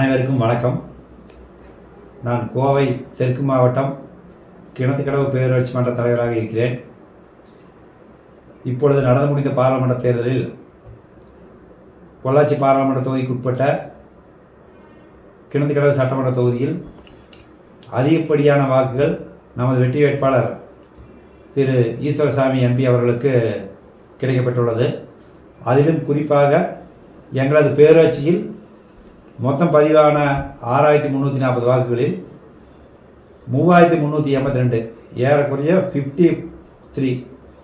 அனைவருக்கும் வணக்கம். நான் கோவை தெற்கு மாவட்டம் கிணத்துக்கடவு பேரூராட்சி மன்ற தலைவராக இருக்கிறேன். இப்பொழுது நடந்து முடிந்த பாராளுமன்ற தேர்தலில் பொள்ளாச்சி பாராளுமன்ற தொகுதிக்கு உட்பட்ட கிணத்துக்கடவு சட்டமன்ற தொகுதியில் அதிகப்படியான வாக்குகள் நமது வெற்றி வேட்பாளர் திரு ஈஸ்வரசாமி எம்பி அவர்களுக்கு கிடைக்கப்பட்டுள்ளது. அதிலும் குறிப்பாக எங்களது பேராட்சியில் மொத்தம் பதிவான ஆறாயிரத்தி முந்நூற்றி நாற்பது வாக்குகளில் மூவாயிரத்தி முந்நூற்றி எண்பத்தி ரெண்டு. ஏறக்குறைய ஃபிஃப்டி த்ரீ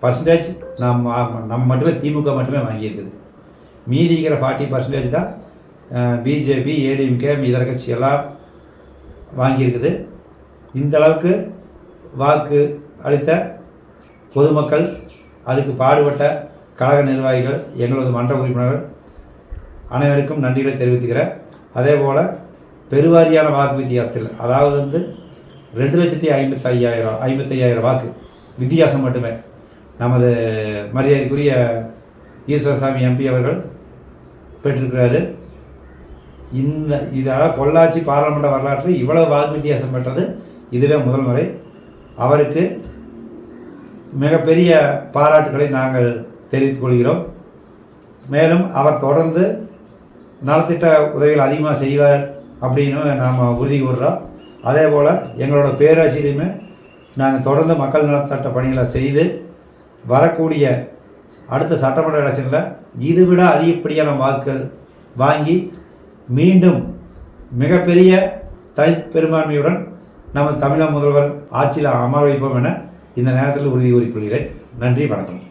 பர்சன்டேஜ் நம் நம்ம மட்டுமே திமுக மட்டுமே வாங்கியிருக்குது. மீதி இருக்கிற ஃபார்ட்டி பர்சன்டேஜ் தான் பிஜேபி ஏடிஎம்கே இதர கட்சி எல்லாம் வாங்கியிருக்குது. இந்த அளவுக்கு வாக்கு அளித்த பொதுமக்கள் அதுக்கு பாடுபட்ட கழக நிர்வாகிகள் எங்களது மன்ற உறுப்பினர்கள் அனைவருக்கும் நன்றிகளை தெரிவித்துக்கிறேன். அதே போல் பெருவாரியான வாக்கு வித்தியாசத்தில் அதாவது வந்து ரெண்டு லட்சத்தி ஐம்பத்தி ஐயாயிரம் ஐம்பத்தையாயிரம் வாக்கு வித்தியாசம் மட்டுமே. நமது மரியாதைக்குரிய ஈஸ்வரசாமி எம்பி அவர்கள் பெற்றிருக்கிறாரு. இந்த இதாக பொள்ளாச்சி பாராளுமன்ற வரலாற்றில் இவ்வளவு வாக்கு வித்தியாசம் பெற்றது இதுவே முதல் முறை. அவருக்கு மிகப்பெரிய பாராட்டுகளை நாங்கள் தெரிவித்துக் கொள்கிறோம். மேலும் அவர் தொடர்ந்து நலத்திட்ட உதவிகள் அதிகமாக செய்வார் அப்படின்னு நாம் உறுதி கூறுறோம். அதே போல் எங்களோட பேராட்சியிலையுமே நாங்கள் தொடர்ந்து மக்கள் நலத்திட்ட பணிகளை செய்து வரக்கூடிய அடுத்த சட்டமன்ற எலெக்ஷனில் இதுவிட அதிகப்படியான வாக்குகள் வாங்கி மீண்டும் மிகப்பெரிய தனி பெரும்பான்மையுடன் தமிழக முதல்வர் ஆட்சியில் அமர வைப்போம் என இந்த நேரத்தில் உறுதி கூறிக்கொள்கிறேன் நன்றி வணக்கம்.